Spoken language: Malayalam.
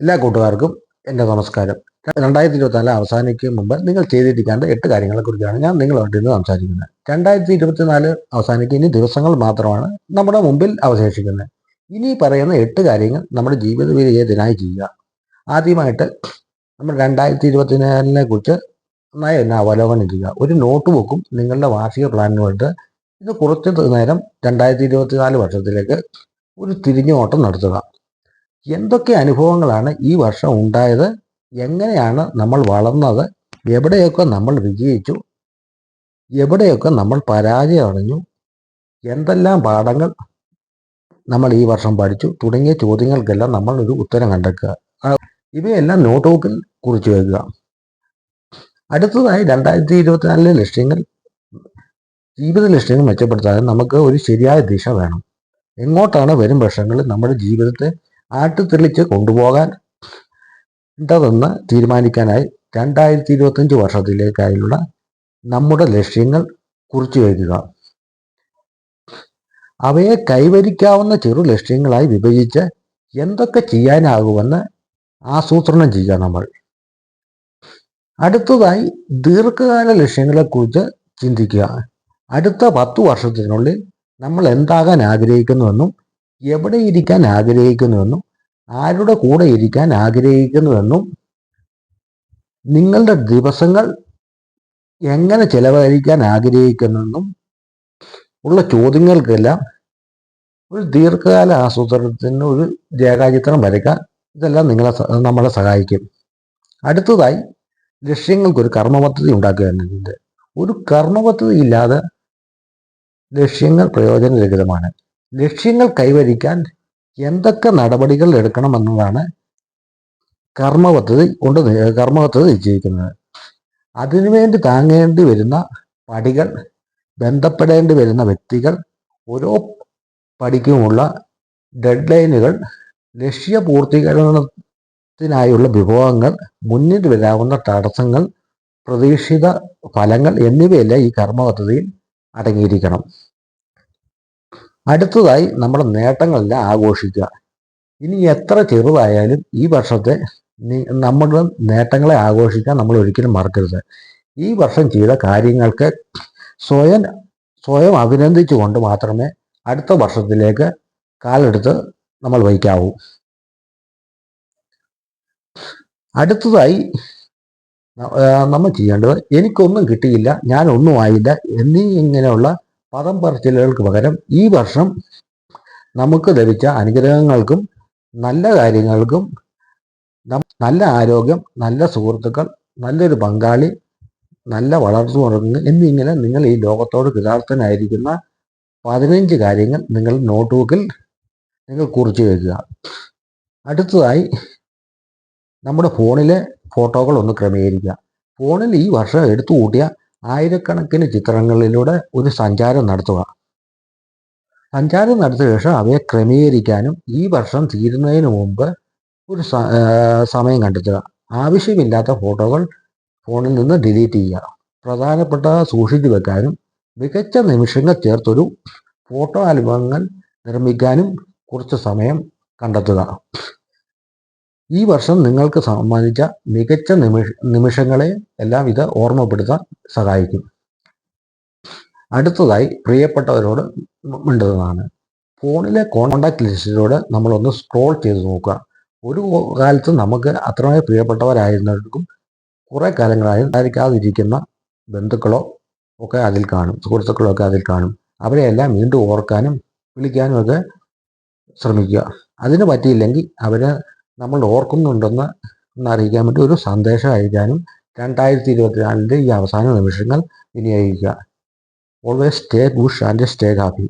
എല്ലാ കൂട്ടുകാർക്കും എന്റെ നമസ്കാരം. രണ്ടായിരത്തി ഇരുപത്തിനാല് അവസാനിക്കും മുമ്പ് നിങ്ങൾ ചെയ്തിരിക്കേണ്ട എട്ട് കാര്യങ്ങളെ കുറിച്ചാണ് ഞാൻ നിങ്ങളോട്ട് ഇന്ന് സംസാരിക്കുന്നത്. രണ്ടായിരത്തി ഇരുപത്തിനാല് അവസാനിക്കും. ഇനി ദിവസങ്ങൾ മാത്രമാണ് നമ്മുടെ മുമ്പിൽ അവശേഷിക്കുന്നത്. ഇനി പറയുന്ന എട്ട് കാര്യങ്ങൾ നമ്മുടെ ജീവിത വിജയത്തിനായി ചെയ്യുക. ആദ്യമായിട്ട് നമ്മൾ രണ്ടായിരത്തി ഇരുപത്തിനാലിനെ കുറിച്ച് നന്നായി തന്നെ അവലോകനം ചെയ്യുക. ഒരു നോട്ട് ബുക്കും നിങ്ങളുടെ വാർഷിക പ്ലാനുമായിട്ട് ഇത് കുറച്ച് നേരം രണ്ടായിരത്തി ഇരുപത്തിനാല് വർഷത്തിലേക്ക് ഒരു തിരിഞ്ഞോട്ടം നടത്തുക. എന്തൊക്കെ അനുഭവങ്ങളാണ് ഈ വർഷം ഉണ്ടായത്? എങ്ങനെയാണ് നമ്മൾ വളർന്നത്? എവിടെയൊക്കെ നമ്മൾ വിജയിച്ചു? എവിടെയൊക്കെ നമ്മൾ പരാജയം അടഞ്ഞു എന്തെല്ലാം പാഠങ്ങൾ നമ്മൾ ഈ വർഷം പഠിച്ചു? തുടങ്ങിയ ചോദ്യങ്ങൾക്കെല്ലാം നമ്മൾ ഒരു ഉത്തരം കണ്ടെത്തുക. ഇവയെല്ലാം നോട്ട് ബുക്കിൽ കുറിച്ചു വയ്ക്കുക. അടുത്തതായി രണ്ടായിരത്തി ഇരുപത്തിനാലിലെ ലക്ഷ്യങ്ങൾ ജീവിത ലക്ഷ്യങ്ങൾ മെച്ചപ്പെടുത്താൻ നമുക്ക് ഒരു ശരിയായ ദിശ വേണം. എങ്ങോട്ടാണ് വരും വർഷങ്ങളിൽ നമ്മുടെ ജീവിതത്തെ ആട്ടിത്തെളിച്ച് കൊണ്ടുപോകാൻ ഉണ്ടതെന്ന് തീരുമാനിക്കാനായി രണ്ടായിരത്തി ഇരുപത്തഞ്ച് വർഷത്തിലേക്കായുള്ള നമ്മുടെ ലക്ഷ്യങ്ങൾ കുറിച്ചു വയ്ക്കുക അവയെ കൈവരിക്കാവുന്ന ചെറു ലക്ഷ്യങ്ങളായി വിഭജിച്ച് എന്തൊക്കെ ചെയ്യാനാകുമെന്ന് ആസൂത്രണം ചെയ്യുക നമ്മൾ. അടുത്തതായി ദീർഘകാല ലക്ഷ്യങ്ങളെക്കുറിച്ച് ചിന്തിക്കുക. അടുത്ത പത്തു വർഷത്തിനുള്ളിൽ നമ്മൾ എന്താകാൻ ആഗ്രഹിക്കുന്നുവെന്നും എവിടെ ഇരിക്കാൻ ആഗ്രഹിക്കുന്നുവെന്നും ആരുടെ കൂടെ ഇരിക്കാൻ ആഗ്രഹിക്കുന്നുവെന്നും നിങ്ങളുടെ ദിവസങ്ങൾ എങ്ങനെ ചെലവഴിക്കാൻ ആഗ്രഹിക്കുന്നെന്നും ഉള്ള ചോദ്യങ്ങൾക്കെല്ലാം ഒരു ദീർഘകാല ആസൂത്രണത്തിന് ഒരു രേഖാചിത്രം വരയ്ക്കാൻ ഇതെല്ലാം നിങ്ങളെ നമ്മളെ സഹായിക്കും. അടുത്തതായി ലക്ഷ്യങ്ങൾക്കൊരു കർമ്മപദ്ധതി എന്നുണ്ട് ഒരു കർമ്മപദ്ധതി ഇല്ലാതെ ലക്ഷ്യങ്ങൾ പ്രയോജനരഹിതമാണ്. ലക്ഷ്യങ്ങൾ കൈവരിക്കാൻ എന്തൊക്കെ നടപടികൾ എടുക്കണമെന്നതാണ് കർമ്മപദ്ധതി കൊണ്ട് കർമ്മപദ്ധതി നിശ്ചയിക്കുന്നത്. അതിനുവേണ്ടി താങ്ങേണ്ടി വരുന്ന പടികൾ ബന്ധപ്പെടേണ്ടി വരുന്ന വ്യക്തികൾ ഓരോ പടിക്കുമുള്ള ഡെഡ് ലൈനുകൾ ലക്ഷ്യ പൂർത്തീകരണത്തിനായുള്ള വിഭവങ്ങൾ മുന്നിൽ വരാവുന്ന തടസ്സങ്ങൾ പ്രതീക്ഷിത ഫലങ്ങൾ എന്നിവയെല്ലാം ഈ കർമ്മ അടങ്ങിയിരിക്കണം. അടുത്തതായി നമ്മുടെ നേട്ടങ്ങളെല്ലാം ആഘോഷിക്കുക. ഇനി എത്ര ചെറുതായാലും ഈ വർഷത്തെ നമ്മുടെ നേട്ടങ്ങളെ ആഘോഷിക്കാൻ നമ്മൾ ഒരിക്കലും മറക്കരുത്. ഈ വർഷം ചെയ്ത കാര്യങ്ങൾക്ക് സ്വയം സ്വയം അഭിനന്ദിച്ചുകൊണ്ട് മാത്രമേ അടുത്ത വർഷത്തിലേക്ക് കാലെടുത്ത് നമ്മൾ വഹിക്കാവൂ അടുത്തതായി നമ്മൾ ചെയ്യേണ്ടത് എനിക്കൊന്നും കിട്ടിയില്ല ഞാൻ ഒന്നും ആയില്ല എന്നീ ഇങ്ങനെയുള്ള പദം പറച്ചിലുകൾക്ക് പകരം ഈ വർഷം നമുക്ക് ലഭിച്ച അനുഗ്രഹങ്ങൾക്കും നല്ല കാര്യങ്ങൾക്കും നല്ല ആരോഗ്യം നല്ല സുഹൃത്തുക്കൾ നല്ലൊരു പങ്കാളി നല്ല വളർന്നു തുടങ്ങുക എന്നിങ്ങനെ നിങ്ങൾ ഈ ലോകത്തോട് കൃതാർത്ഥനായിരിക്കുന്ന പതിനഞ്ച് കാര്യങ്ങൾ നിങ്ങൾ നോട്ട് ബുക്കിൽ നിങ്ങൾ കുറിച്ച് വയ്ക്കുക അടുത്തതായി നമ്മുടെ ഫോണിലെ ഫോട്ടോകൾ ഒന്ന് ക്രമീകരിക്കുക. ഫോണിൽ ഈ വർഷം എടുത്തു കൂട്ടിയ ആയിരക്കണക്കിന് ചിത്രങ്ങളിലൂടെ ഒരു സഞ്ചാരം നടത്തുക. സഞ്ചാരം നടത്തിയ ശേഷം അവയെ ക്രമീകരിക്കാനും ഈ വർഷം തീരുന്നതിന് മുമ്പ് ഒരു സമയം കണ്ടെത്തുക. ആവശ്യമില്ലാത്ത ഫോട്ടോകൾ ഫോണിൽ നിന്ന് ഡിലീറ്റ് ചെയ്യുക. പ്രധാനപ്പെട്ട സൂക്ഷിച്ചു വെക്കാനും മികച്ച നിമിഷങ്ങൾ ചേർത്തൊരു ഫോട്ടോ ആൽബങ്ങൾ നിർമ്മിക്കാനും കുറച്ച് സമയം കണ്ടെത്തുക. ഈ വർഷം നിങ്ങൾക്ക് സമ്മാനിച്ച മികച്ച നിമിഷ നിമിഷങ്ങളെ എല്ലാം ഇത് ഓർമ്മപ്പെടുത്താൻ സഹായിക്കും. അടുത്തതായി പ്രിയപ്പെട്ടവരോട് മിണ്ടുന്നതാണ് ഫോണിലെ കോണ്ടാക്ട് ലിസ്റ്റിലൂടെ നമ്മളൊന്ന് സ്ക്രോൾ ചെയ്ത് നോക്കുക. ഒരു കാലത്ത് നമുക്ക് അത്രമേ പ്രിയപ്പെട്ടവരായിരുന്നവർക്കും കുറേ കാലങ്ങളായി ഉണ്ടായിരിക്കാതിരിക്കുന്ന ബന്ധുക്കളോ ഒക്കെ അതിൽ കാണും. സുഹൃത്തുക്കളോ ഒക്കെ അതിൽ കാണും. അവരെയെല്ലാം വീണ്ടും ഓർക്കാനും വിളിക്കാനും ഒക്കെ ശ്രമിക്കുക. അതിന് പറ്റിയില്ലെങ്കിൽ അവരെ നമ്മൾ ഓർക്കുന്നുണ്ടെന്ന് എന്നറിയിക്കാൻ പറ്റും ഒരു സന്ദേശം അയക്കാനും രണ്ടായിരത്തി ഇരുപത്തിനാലിന്റെ ഈ അവസാന നിമിഷങ്ങൾ വിനിയോഗിക്കുക always stay bush and stay happy